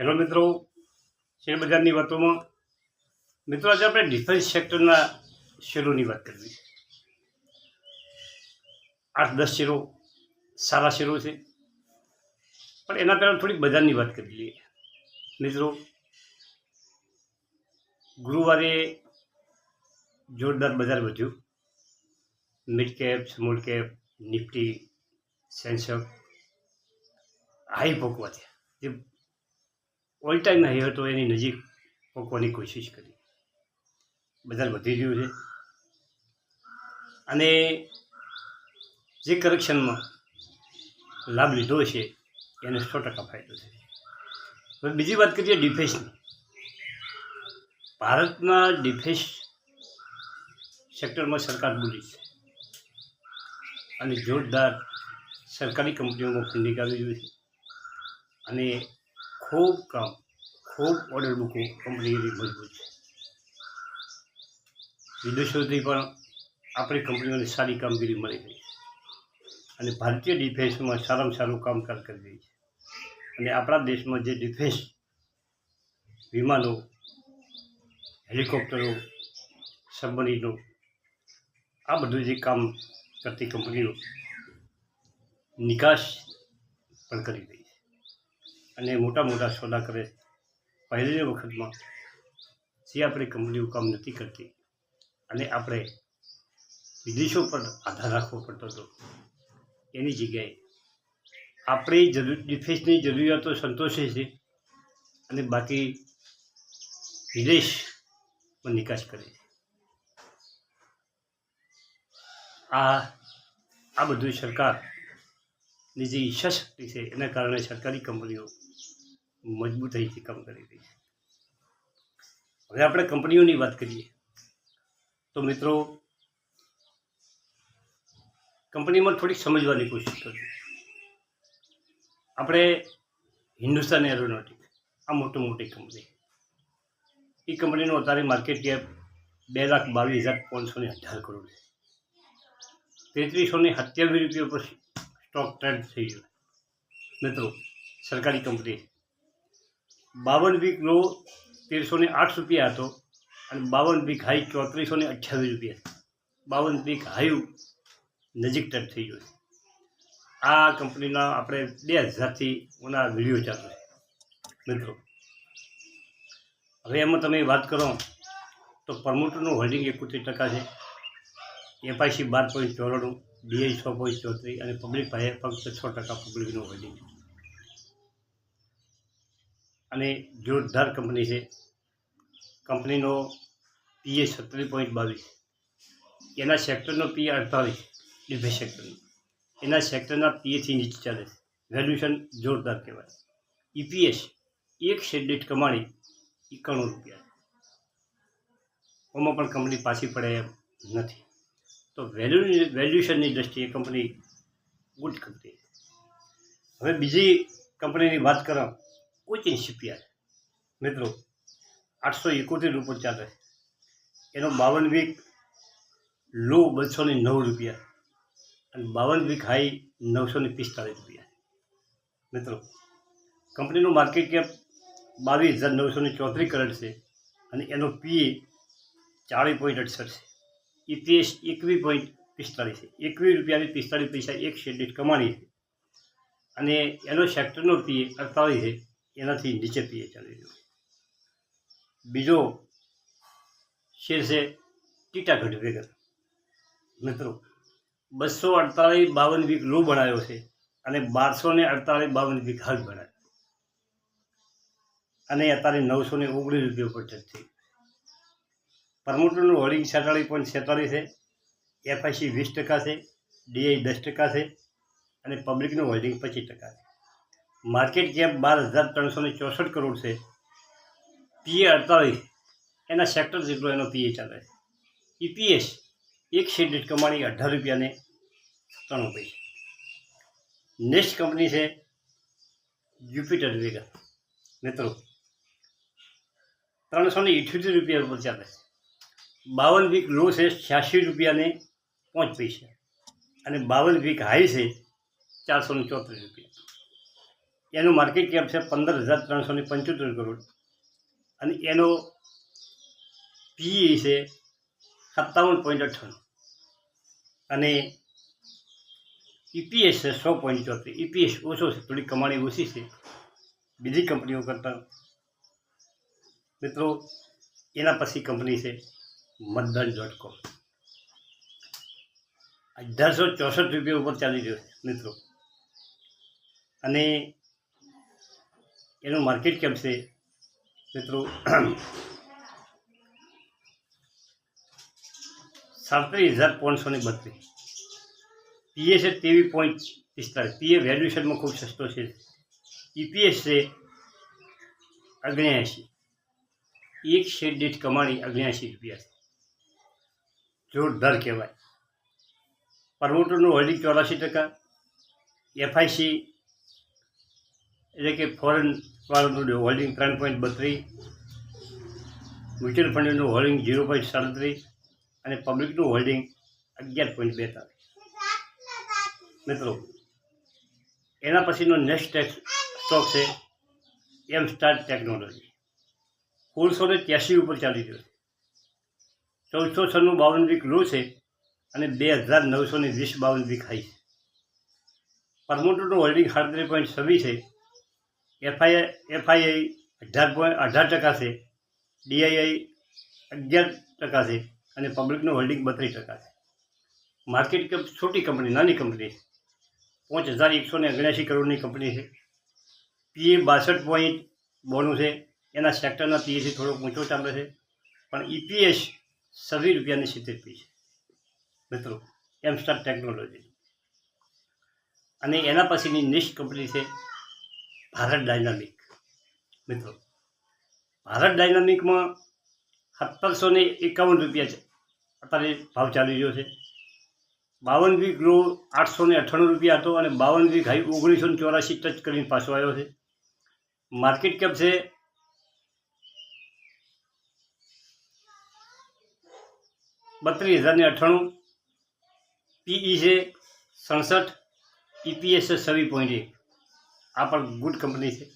Hello મિત્રો શેરબજારની વાતોમાં. મિત્રો, આજે આપણે ડિફેન્સ સેક્ટરના શેરોની વાત કરવી. આઠ, દસ શેરો, સારા શેરો છે. પણ એના પહેલાં થોડીક બજારની વાત કરી લઈએ. મિત્રો, ગુરુવારે જોરદાર બજાર વધ્યું. Mid cap small cap Nifty sensor high પકવા થયા. જે ઓલ ટાઈમ હાઈ હતો, એની નજીક પકવાની કોશિશ કરી. બજાર વધી રહ્યું છે. અને જે કરેક્શનમાં લાભ લીધો છે, એને સો ટકા ફાયદો છે. હવે બીજી વાત કરીએ ડિફેન્સની ભારતમાં ડિફેન્સ સેક્ટરમાં સરકાર બોલી છે. અને જોરદાર સરકારી કંપનીઓમાં ફંડિંગ આવી રહ્યું છે. અને ખૂબ કામ, ખૂબ ઓર્ડર બુકો કંપનીની મજબૂત છે. વિદેશોથી પણ આપણી કંપનીઓને સારી કામગીરી મળી રહી છે. અને ભારતીય ડિફેન્સમાં સારામાં સારું કામકાજ કરી રહી છે. અને આપણા દેશમાં જે ડિફેન્સ વિમાનો, હેલિકોપ્ટરો સબમરીનો આ બધું જે કામ કરતી કંપનીઓ નિકાસ પણ કરી રહી અને મોટા મોટા સોદા કરે છે. પહેલી વખતમાં જે આપણી કંપનીઓ કામ નથી કરતી અને આપણે વિદેશો પર આધાર રાખવો પડતો હતો, એની જગ્યાએ આપણી જરૂર, ડિફેન્સની જરૂરિયાતો સંતોષે છે અને બાકી વિદેશમાં નિકાસ કરે છે આ આ બધું સરકારની જે ઈચ્છા શક્તિ છે. એના કારણે સરકારી કંપનીઓ મજબૂત મજબૂતાઈથી કામ કરી રહી છે. હવે આપણે કંપનીઓની વાત કરીએ. તો મિત્રો, કંપનીમાં થોડીક સમજવાની કોશિશ કરી આપણે હિન્દુસ્તાન એરોનોટિક આ મોટી મોટી કંપની. એ કંપનીનો અત્યારે માર્કેટ કેપ બે લાખ બાવીસ હજાર પાંચસો ને અઢાર કરોડ છે. તેત્રીસો ને સત્યાવીસ રૂપિયા પર સ્ટોક ટ્રેડ થઈ ગયો મિત્રો, સરકારી કંપની. બાવન વીકનો તેરસો ને આઠ રૂપિયા હતો અને બાવન વીક હાઈ ચોત્રીસો ને અઠ્યાવીસ રૂપિયા. બાવન વીક હાઈ નજીક ટચ થઈ ગયો આ કંપનીના આપણે બે હજારથી ઓના વીડિયો ચાલુ મિત્રો, હવે એમાં તમે વાત કરો તો પ્રમોટરનું હોલ્ડિંગ એકોતેર ટકા છે. એફઆઈસી બાર પોઈન્ટ ચોરાણું. ડીઆઈ છ ચોત્રીસ અને પબ્લિક પાસે ફક્ત છ ટકા પબ્લિકનું હોલ્ડિંગ અને જોરદાર કંપની છે કંપનીનો પીએ સત્તર પોઈન્ટ બાવીસ. એના સેક્ટરનો પીએ અડતાલીસ ડિફેન્સ સેક્ટરનો એના સેક્ટરના પીએથી નીચે ચાલે વેલ્યુશન જોરદાર કહેવાય. ઈપીએસ એક શેર કમાણી એકાણું રૂપિયા. ઓમાં પણ કંપની પાછી પડે એમ નથી. તો વેલ્યુ વેલ્યુએશનની દ્રષ્ટિએ કંપની ગુડ કંપની હવે બીજી કંપનીની વાત કરો, કોચિંગ શિપયાર્ડ. મિત્રો, આઠસો એકોતેર રૂપિયા ચાલે. એનો બાવન વીક લો બસો ને નવ રૂપિયા અને બાવન વીક હાઈ નવસો ને પિસ્તાળીસ રૂપિયા. મિત્રો કંપનીનું માર્કેટ કેપ બાવીસ હજાર નવસો ને ચોત્રીસ કરોડ છે અને એનો પી ચાળીસ પોઈન્ટ અડસઠ છે. ઈપીએસ એકવીસ પોઈન્ટ પિસ્તાળીસ એકવીસ રૂપિયાની પિસ્તાળીસ પૈસા એક શેર દીઠ કમાણી છે. અને એનો સેક્ટરનો પીએ અડતાલીસ છે. એનાથી નીચે પીએ ચાલી રહ્યો બીજો શેર છે ટીટાગઢ વેગન. મિત્રો, બસો અડતાલીસ બાવન વીક લો બનાવ્યો છે અને બારસો ને અડતાલીસ બાવન વીક હાલ બનાવ્યો. અને અત્યારે નવસો ને ઓગણીસ રૂપિયા પર થઈ પ્રમોટરનું હોલ્ડિંગ સેતાળીસ પોઈન્ટ છેતાળીસ છે. એફઆઈસી વીસ ટકા છે. ડીઆઈ દસ ટકા છે. અને પબ્લિકનું હોલ્ડિંગ પચીસ ટકા છે. માર્કેટ કેપ બાર હજાર ત્રણસો ને ચોસઠ કરોડ છે. પીએ અડતાલીસ એના સેક્ટર જેટલો એનો પીએ ચાલે છે. ઈપીએસ એક શેર દીઠ કમાણી અઢાર રૂપિયાને સત્તાણું પૈસા. નેક્સ્ટ કંપની છે જ્યુપિટર વેગા મિત્રો, ત્રણસો ને ઇઠ્યોતેર રૂપિયા ઉપર ચાલે છે. બાવન વીક લો છે, છ્યાસી રૂપિયાને પાંચ પૈસા અને બાવન વીક હાઈ છે, ચારસો ને ચોત્રીસ રૂપિયા. એનું માર્કેટ કેપ છે પંદર હજાર ત્રણસો ને પંચોતેર કરોડ. અને એનો પીઈ છે સત્તાવન પોઈન્ટ અઠ્ઠાણું. અને ઈપીએસ છે સો પોઈન્ટ ચોત્રીસ. ઈપીએસ ઓછો છે, થોડી કમાણી ઓછી છે. બીજી કંપનીઓ કરતાં મિત્રો, એના પછી કંપની છે મતદાન ડોટ કોમ અઢારસો ચોસઠ રૂપિયા ઉપર ચાલી રહ્યો છે, મિત્રો. અને એનું માર્કેટ કેમ છે, મિત્રો? સાડત્રીસ હજાર પાંચસો ને બત્રીસ. પીએ છે તેવી પોઈન્ટ પિસ્તાળીસ. પીએ વેલ્યુએશનમાં ખૂબ સસ્તો છે. ઈપીએસ છે અગ્નિયાસી એક શેર દીઠ કમાણી અગ્નિયાસી રૂપિયા છે. જોરદાર કહેવાય. પ્રમોટરનું હોલ્ડિંગ ચોરાસી ટકા એફઆઈસી એટલે કે ફોરેન વાળાનું હોલ્ડિંગ ત્રણ પોઈન્ટ બત્રીસ મ્યુચ્યુઅલ ફંડનું હોલ્ડિંગ ઝીરો પોઈન્ટ સાડત્રીસ અને પબ્લિકનું હોલ્ડિંગ અગિયાર પોઈન્ટ બેતાલીસ. મિત્રો, એના પછીનો નેક્સ્ટ સ્ટોક છે એમ સ્ટાર ટેકનોલોજી સોળસો ને ત્યાસી ઉપર ચાલી રહ્યો છે. ચૌદસો છન્નું બાવન વીક લો છે અને બે હજાર નવસો ને વીસ બાવન વીક હાઈ છે. પરમોટરનું હોલ્ડિંગ સાડત્રીસ પોઈન્ટ છવ્વીસ છે. એફઆઈ એફઆઈઆઈ અઢાર પોઈન્ટ અઢાર ટકા છે. ડીઆઈઆઈ અગિયાર ટકા છે અને પબ્લિકનું હોલ્ડિંગ બત્રીસ ટકા છે. માર્કેટ કેપ છોટી કંપની, નાની કંપની છે. પાંચ હજાર એકસો ને ઓગણ્યાસી કરોડની કંપની છે. પીએ બાસઠ પોઈન્ટ બોનું છે. એના સેક્ટરના પીએસી થોડોક ઊંચો ચાલે છે. પણ ઈપીએસ છવ્વીસ રૂપિયાની સિત્તેર પી છે મિત્રો, એમસ્ટાર ટેકનોલોજી. અને એના પછીની નેક્સ્ટ કંપની છે ભારત ડાયનામિક. મિત્રો, ભારત ડાયનામિકમાં સત્તરસો ને એકાવન રૂપિયા છે. અત્યારે ભાવ ચાલી રહ્યો છે. બાવન વીક લો આઠસો ને અઠ્ઠાણું રૂપિયા હતો અને બાવન વીક હાઈ ઓગણીસો ને ચોરાસી ટચ કરીને પાછો આવ્યો છે. માર્કેટ કેપ છે બત્રીસ હજાર ને અઠ્ઠાણું પીઈ છે સડસઠ ઈપીએસ છે છવ્વીસ પોઈન્ટ એક આ પણ ગુડ કંપની છે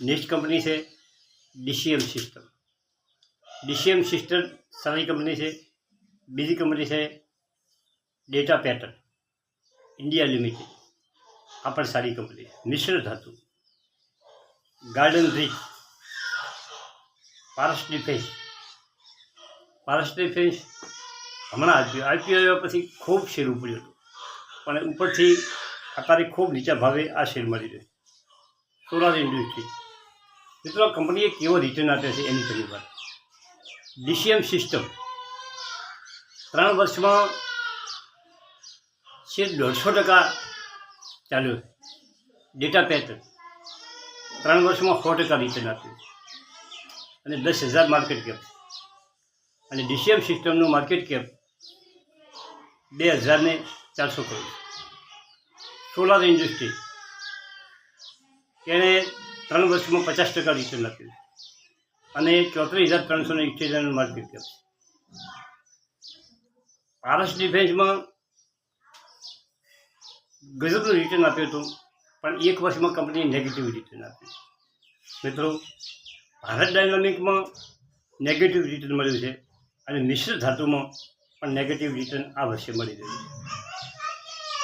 નેક્સ્ટ કંપની છે ડીસીએમ સિસ્ટમ ડીસીએમ સિસ્ટમ સારી કંપની છે બીજી કંપની છે ડેટા પેટર્ન ઇન્ડિયા લિમિટેડ આ પણ સારી કંપની છે મિશ્ર ધાતુ garden bridge Paras defence Paras defence હમણાં આઈપીઓ આઈપીઓ આવ્યા પછી ખૂબ શેર ઉપડ્યું હતું. પણ ઉપરથી અત્યારે ખૂબ નીચા ભાવે આ શેર મળી રહ્યો સોલાર ઇન્ડસ્ટ્રી મિત્રો, આ કંપનીએ કેવો રિટર્ન આપ્યો છે એની ઘણી વાત. ડીસીએમ સિસ્ટમ ત્રણ વર્ષમાં શેર દોઢસો ટકા ચાલ્યો. ડેટા પેટર્ન ત્રણ વર્ષમાં સો ટકા રિટર્ન આપ્યું. અને દસ હજાર માર્કેટ કેપ અને ડીસીએમ સિસ્ટમનું માર્કેટ કેપ બે હજારને ચારસો કરોડ સોલાર ઇન્ડસ્ટ્રી. એણે ત્રણ વર્ષમાં પચાસ ટકા રિટર્ન આપ્યું અને ચોત્રીસ હજાર ત્રણસો ને ઇઠ્યોતેરનું માર્કેટ કેપ પારસ ડિફેન્સમાં ગજબનું રિટર્ન આપ્યું હતું, પણ એક વર્ષમાં કંપનીએ નેગેટિવ રિટર્ન આપ્યું. મિત્રો, ભારત ડાયનામિકમાં નેગેટિવ રિટર્ન મળ્યું છે. અને મિશ્ર ધાતુમાં પણ નેગેટિવ રિટર્ન આ વર્ષે મળી રહ્યું છે.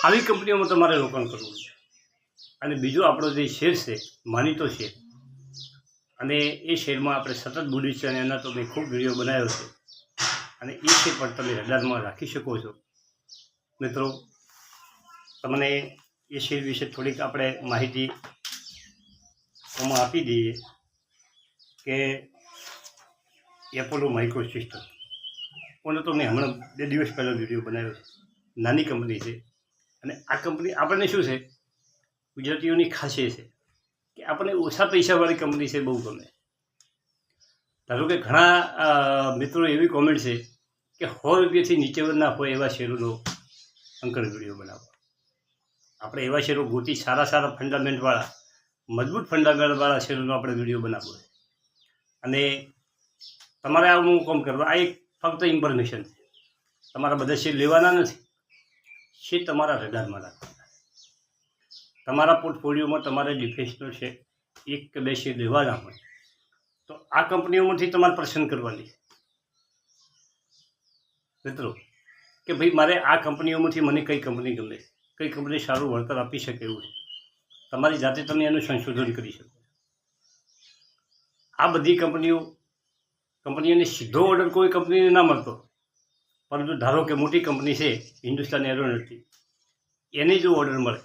આવી કંપનીઓમાં તમારે રોકાણ કરવું છે. અને બીજો આપણો જે શેર છે, માનીતો શેર. અને એ શેરમાં આપણે સતત બુડી છે અને એના તો મેં ખૂબ વીડિયો બનાવ્યો છે. અને એ શેર પણ તમે રડારમાં રાખી શકો છો. મિત્રો, તમને એ શેર વિશે થોડીક આપણે માહિતી આપી દઈએ કે એપોલો માઇક્રો સિસ્ટમ ઓનો તો મેં હમણાં બે દિવસ પહેલાં વીડિયો બનાવ્યો નાની કંપની છે. અને આ કંપની આપણને શું છે? ગુજરાતીઓની ખાસિયત છે કે આપણને ઓછા પૈસાવાળી કંપની છે બહુ ગમે. ધારો કે ઘણા મિત્રો એવી કોમેન્ટ છે કે સો રૂપિયાથી નીચે ના હોય એવા શેરોનો અંકર વીડિયો બનાવો. આપણે એવા શેરો ગોતી સારા સારા ફંડામેન્ટવાળા મજબૂત ફંડામેન્ટવાળા શેરોનો આપણે વીડિયો બનાવવો છે. અને તમારે આવું કામ કરવા, આ એક ફક્ત ઇન્ફોર્મેશન છે. તમારા બધા શેર લેવાના નથી. શેર તમારા રડારમાં રાખવાના. તમારા પોર્ટફોલિયોમાં તમારે ડિફેન્સનો છે, એક કે બે શેર લેવાના હોય, તો આ કંપનીઓમાંથી તમારે પસંદ કરવાની મિત્રો, કે ભાઈ મારે આ કંપનીઓમાંથી મને કઈ કંપની ગમે કઈ કંપની સારું વળતર આપી શકે એવું છે? તમારી જાતે તમે એનું સંશોધન કરી શકો આ બધી કંપનીઓ કંપનીઓને સીધો ઓર્ડર કોઈ કંપનીને ના મળતો. પરંતુ ધારો કે મોટી કંપની છે હિન્દુસ્તાન એરોનોટી એને જો ઓર્ડર મળે,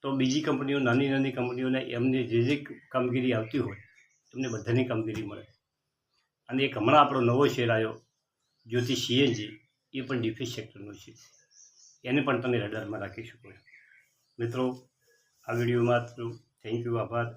તો બીજી કંપનીઓ, નાની નાની કંપનીઓને એમને જે જે કામગીરી આવતી હોય, એમને બધાની કામગીરી મળે. અને એક હમણાં આપણો નવો શેર આવ્યો, જ્યોતિ સીએનજી, એ પણ ડિફેન્સ સેક્ટરનું છે. એને પણ તમે રડારમાં રાખી શકો મિત્રો, આ વિડીયોમાં થેન્ક યુ આભાર.